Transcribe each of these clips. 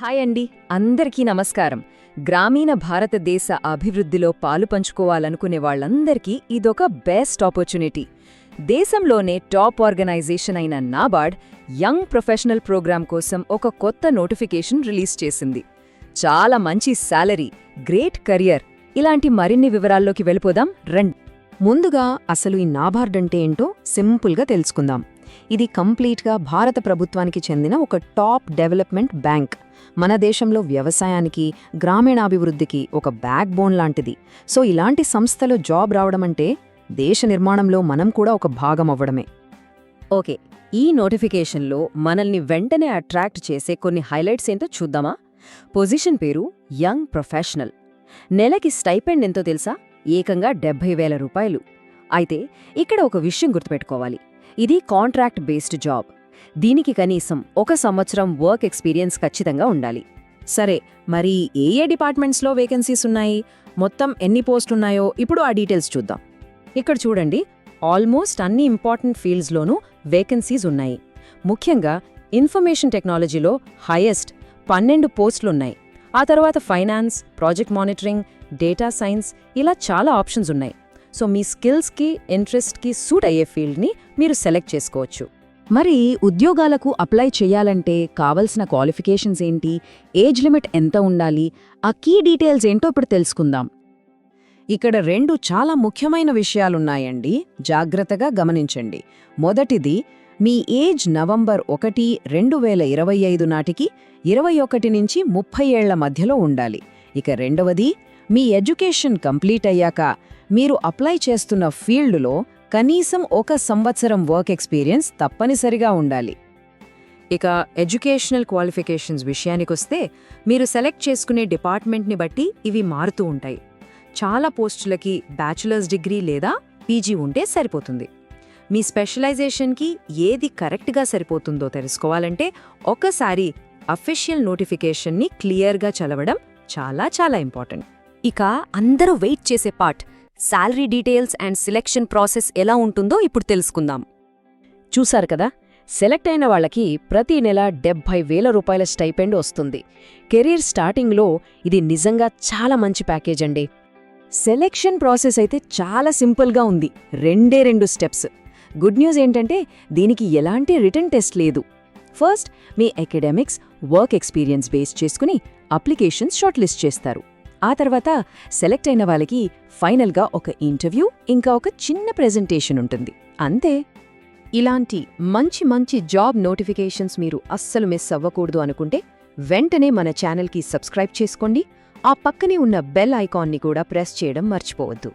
Hi అండి అందరికీ నమస్కారం. గ్రామీణ భారతదేశ అభివృద్ధిలో పాలు పంచుకోవాలనుకునే వాళ్ళందరికీ ఇదొక బెస్ట్ ఆపర్చునిటీ. దేశంలోనే టాప్ ఆర్గనైజేషన్ అయిన నాబార్డ్ యంగ్ ప్రొఫెషనల్ ప్రోగ్రాం కోసం ఒక కొత్త నోటిఫికేషన్ రిలీజ్ చేసింది. చాలా మంచి శాలరీ గ్రేట్ కెరియర్. ఇలాంటి మరిన్ని వివరాల్లోకి వెళ్ళిపోదాం రండి. ముందుగా అసలు ఈ నాబార్డ్ అంటే ఏంటో సింపుల్గా తెలుసుకుందాం. ఇది కంప్లీట్గా భారత ప్రభుత్వానికి చెందిన ఒక టాప్ డెవలప్మెంట్ బ్యాంక్. మన దేశంలో వ్యవసాయానికి గ్రామీణాభివృద్ధికి ఒక బ్యాక్ బోన్ లాంటిది. సో ఇలాంటి సంస్థలో జాబ్ రావడం అంటే దేశ నిర్మాణంలో మనం కూడా ఒక భాగం అవ్వడమే. ఓకే ఈ నోటిఫికేషన్లో మనల్ని వెంటనే అట్రాక్ట్ చేసే కొన్ని హైలైట్స్ ఏంటో చూద్దామా? పొజిషన్ పేరు యంగ్ ప్రొఫెషనల్. నెలకి స్టైపెండ్ ఎంతో తెలుసా? ఏకంగా డెబ్బై వేల రూపాయలు. అయితే ఇక్కడ ఒక విషయం గుర్తుపెట్టుకోవాలి. ఇది కాంట్రాక్ట్ బేస్డ్ జాబ్. దీనికి కనీసం ఒక సంవత్సరం వర్క్ ఎక్స్పీరియన్స్ ఖచ్చితంగా ఉండాలి. సరే మరి ఏ ఏ డిపార్ట్మెంట్స్లో వేకెన్సీస్ ఉన్నాయి? మొత్తం ఎన్ని పోస్టులున్నాయో ఇప్పుడు ఆ డీటెయిల్స్ చూద్దాం. ఇక్కడ చూడండి ఆల్మోస్ట్ అన్ని ఇంపార్టెంట్ ఫీల్డ్స్లోనూ వేకెన్సీస్ ఉన్నాయి. ముఖ్యంగా ఇన్ఫర్మేషన్ టెక్నాలజీలో హైయెస్ట్ పన్నెండు పోస్టులున్నాయి ఆ తర్వాత finance project monitoring data science ఇలా చాలా ఆప్షన్స్ ఉన్నాయి. సో మీ స్కిల్స్కి ఇంట్రెస్ట్కి సూట్ అయ్యే ఫీల్డ్ని మీరు సెలెక్ట్ చేసుకోవచ్చు. మరి ఉద్యోగాలకు అప్లై చేయాలంటే కావలసిన క్వాలిఫికేషన్స్ ఏంటి? ఏజ్ లిమిట్ ఎంత ఉండాలి? ఆ కీ డీటెయిల్స్ ఏంటో ఇప్పుడు తెలుసుకుందాం. ఇక్కడ రెండు చాలా ముఖ్యమైన విషయాలున్నాయండి. జాగ్రత్తగా గమనించండి. మొదటిది మీ ఏజ్ నవంబర్ ఒకటి రెండు వేల ఇరవై ఐదు నాటికి ఇరవై ఒకటి నుంచి ముప్పై ఏళ్ళ మధ్యలో ఉండాలి. ఇక రెండవది మీ ఎడ్యుకేషన్ కంప్లీట్ అయ్యాక మీరు అప్లై చేస్తున్న ఫీల్డ్లో కనీసం ఒక సంవత్సరం వర్క్ ఎక్స్పీరియన్స్ తప్పనిసరిగా ఉండాలి. ఇక ఎడ్యుకేషనల్ క్వాలిఫికేషన్స్ విషయానికొస్తే మీరు సెలెక్ట్ చేసుకునే డిపార్ట్మెంట్ని బట్టి ఇవి మారుతూ ఉంటాయి. చాలా పోస్టులకి బ్యాచులర్స్ డిగ్రీ లేదా పీజీ ఉంటే సరిపోతుంది. మీ స్పెషలైజేషన్కి ఏది కరెక్ట్గా సరిపోతుందో తెలుసుకోవాలంటే ఒకసారి అఫీషియల్ నోటిఫికేషన్ని క్లియర్గా చదవడం చాలా చాలా ఇంపార్టెంట్. ఇక అందరూ వెయిట్ చేసే part salary details and selection process ఎలా ఉంటుందో ఇప్పుడు తెలుసుకుందాం. చూశారు కదా సెలెక్ట్ అయిన వాళ్ళకి ప్రతి నెల డెబ్భై వేల రూపాయల స్టైపెండ్ వస్తుంది. కెరీర్ స్టార్టింగ్లో ఇది నిజంగా చాలా మంచి ప్యాకేజ్ అండి. సెలెక్షన్ ప్రాసెస్ అయితే చాలా సింపుల్గా ఉంది రెండే రెండు స్టెప్స్. గుడ్ న్యూస్ ఏంటంటే దీనికి ఎలాంటి రిటర్న్ టెస్ట్ లేదు. ఫస్ట్ మీ అకాడెమిక్స్ వర్క్ ఎక్స్పీరియన్స్ బేస్ చేసుకుని అప్లికేషన్స్ షార్ట్ లిస్ట్ చేస్తారు. ఆ తర్వాత సెలెక్ట్ అయిన వాళ్ళకి ఫైనల్గా ఒక ఇంటర్వ్యూ ఇంకా ఒక చిన్న ప్రెజెంటేషన్ ఉంటుంది. అంతే. ఇలాంటి మంచి మంచి జాబ్ నోటిఫికేషన్స్ మీరు అస్సలు మిస్ అవ్వకూడదు అనుకుంటే వెంటనే మన ఛానల్కి సబ్స్క్రైబ్ చేసుకోండి. ఆ పక్కనే ఉన్న బెల్ ఐకాన్ని కూడా ప్రెస్ చేయడం మర్చిపోవద్దు.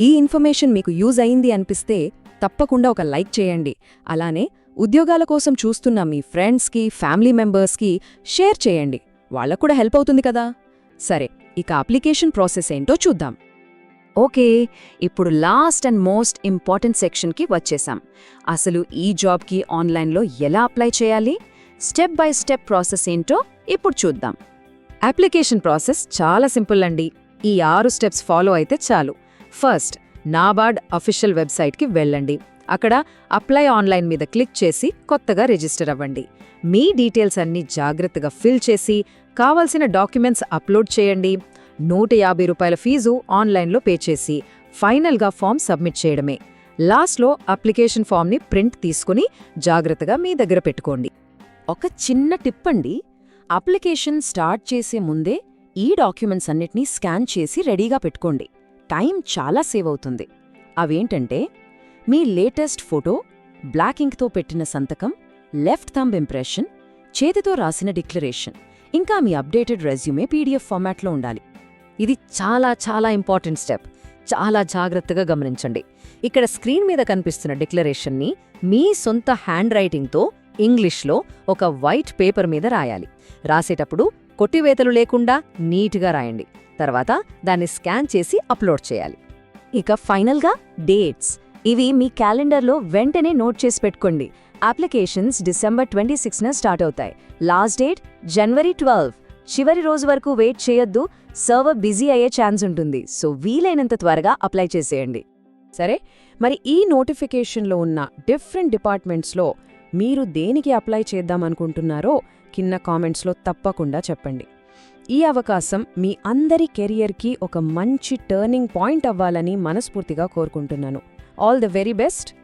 ఈ ఇన్ఫర్మేషన్ మీకు యూజ్ అయింది అనిపిస్తే తప్పకుండా ఒక లైక్ చేయండి. అలానే ఉద్యోగాల కోసం చూస్తున్న మీ ఫ్రెండ్స్కి ఫ్యామిలీ మెంబర్స్కి షేర్ చేయండి. వాళ్ళకు కూడా హెల్ప్ అవుతుంది కదా. సరే ఇక అప్లికేషన్ ప్రాసెస్ ఏంటో చూద్దాం. ఓకే ఇప్పుడు లాస్ట్ అండ్ మోస్ట్ ఇంపార్టెంట్ సెక్షన్కి వచ్చేసాం. అసలు ఈ జాబ్కి ఆన్లైన్లో ఎలా అప్లై చేయాలి? స్టెప్ బై స్టెప్ ప్రాసెస్ ఏంటో ఇప్పుడు చూద్దాం. అప్లికేషన్ ప్రాసెస్ చాలా సింపుల్ అండి. ఈ ఆరు స్టెప్స్ ఫాలో అయితే చాలు. ఫస్ట్ నాబార్డ్ అఫీషియల్ వెబ్సైట్కి వెళ్ళండి. అక్కడ అప్లై ఆన్లైన్ మీద క్లిక్ చేసి కొత్తగా రిజిస్టర్ అవ్వండి. మీ డీటెయిల్స్ అన్నీ జాగ్రత్తగా ఫిల్ చేసి కావాల్సిన డాక్యుమెంట్స్ అప్లోడ్ చేయండి. నూట యాభై రూపాయల ఫీజు ఆన్లైన్లో పే చేసి ఫైనల్గా ఫామ్ సబ్మిట్ చేయడమే. లాస్ట్లో అప్లికేషన్ ఫామ్ని ప్రింట్ తీసుకుని జాగ్రత్తగా మీ దగ్గర పెట్టుకోండి. ఒక చిన్న టిప్ అండి. అప్లికేషన్ స్టార్ట్ చేసే ముందే ఈ డాక్యుమెంట్స్ అన్నిటినీ స్కాన్ చేసి రెడీగా పెట్టుకోండి. టైం చాలా సేవ్ అవుతుంది. అవేంటంటే మీ లేటెస్ట్ ఫోటో బ్లాక్ ఇంక్తో పెట్టిన సంతకం లెఫ్ట్ థంబ్ ఇంప్రెషన్ చేతితో రాసిన డిక్లరేషన్ ఇంకా మీ అప్డేటెడ్ రెజ్యూమే పీడిఎఫ్ ఫార్మాట్లో ఉండాలి. ఇది చాలా చాలా ఇంపార్టెంట్ స్టెప్. చాలా జాగ్రత్తగా గమనించండి. ఇక్కడ స్క్రీన్ మీద కనిపిస్తున్న డిక్లరేషన్ని మీ సొంత హ్యాండ్ రైటింగ్తో ఇంగ్లీష్లో ఒక వైట్ పేపర్ మీద రాయాలి. రాసేటప్పుడు కొట్టివేతలు లేకుండా నీట్గా రాయండి. తర్వాత దాన్ని స్కాన్ చేసి అప్లోడ్ చేయాలి. ఇక ఫైనల్గా డేట్స్. ఇవి మీ క్యాలెండర్లో వెంటనే నోట్ చేసి పెట్టుకోండి. అప్లికేషన్స్ డిసెంబర్ ట్వంటీ సిక్స్న స్టార్ట్ అవుతాయి. లాస్ట్ డేట్ జనవరి ట్వెల్వ్. చివరి రోజు వరకు వెయిట్ చేయొద్దు. సర్వర్ బిజీ అయ్యే ఛాన్స్ ఉంటుంది. సో వీలైనంత త్వరగా అప్లై చేసేయండి. సరే? మరి ఈ నోటిఫికేషన్లో ఉన్న డిఫరెంట్ డిపార్ట్మెంట్స్లో మీరు దేనికి అప్లై చేద్దామనుకుంటున్నారో కింద కామెంట్స్లో తప్పకుండా చెప్పండి. ఈ అవకాశం మీ అందరి కెరియర్కి ఒక మంచి టర్నింగ్ పాయింట్ అవ్వాలని మనస్ఫూర్తిగా కోరుకుంటున్నాను. All the very best.